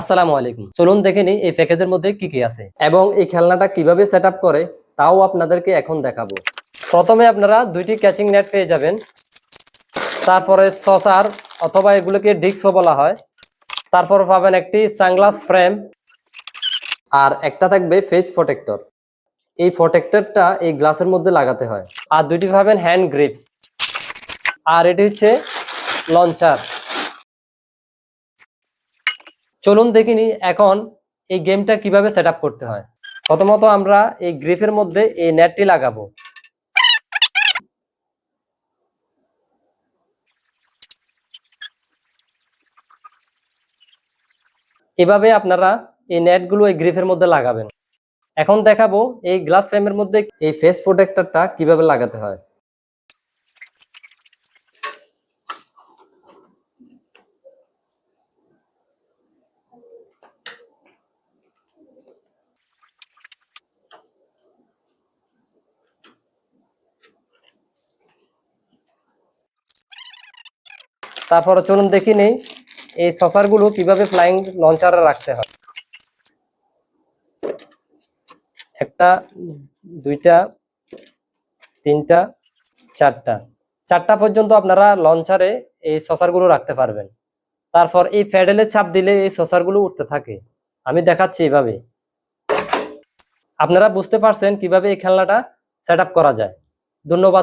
আসসালামু আলাইকুম। চলুন দেখে নিই এই প্যাকেজের মধ্যে কি কি আছে এবং এই খেলনাটা কীভাবে সেট করে তাও আপনাদেরকে এখন দেখাবো। প্রথমে আপনারা দুইটি ক্যাচিং নেট পেয়ে যাবেন। তারপরে সসার অথবা এগুলোকে ডিস্কও বলা হয়। তারপর পাবেন একটি সানগ্লাস ফ্রেম আর একটা থাকবে ফেস প্রোটেক্টর। এই প্রোটেক্টরটা এই গ্লাসের মধ্যে লাগাতে হয়। আর দুইটি পাবেন হ্যান্ড গ্রিপস। আর এটি হচ্ছে লঞ্চার। চলুন দেখিনি এখন এই গেমটা কীভাবে সেট করতে হয়। প্রথমত আমরা এই গ্রিফের মধ্যে এই নেটটি লাগাবো। এভাবে আপনারা এই নেটগুলো এই গ্রিফের মধ্যে লাগাবেন। এখন দেখাবো এই গ্লাস ফ্রেমের মধ্যে এই ফেস প্রোটেক্টরটা কীভাবে লাগাতে হয়। তারপরে চলুন দেখি নেই, এই সসারগুলো কীভাবে ফ্লাইং লঞ্চারে রাখতে হয়। একটা, দুইটা, তিনটা, চারটা। চারটা পর্যন্ত আপনারা লঞ্চারে এই সসারগুলো রাখতে পারবেন। তারপর এই প্যাডেলে চাপ দিলে এই সসারগুলো উঠতে থাকে। আমি দেখাচ্ছি এভাবে। আপনারা বুঝতে পারছেন কীভাবে এই খেলনাটা সেট করা যায়। ধন্যবাদ।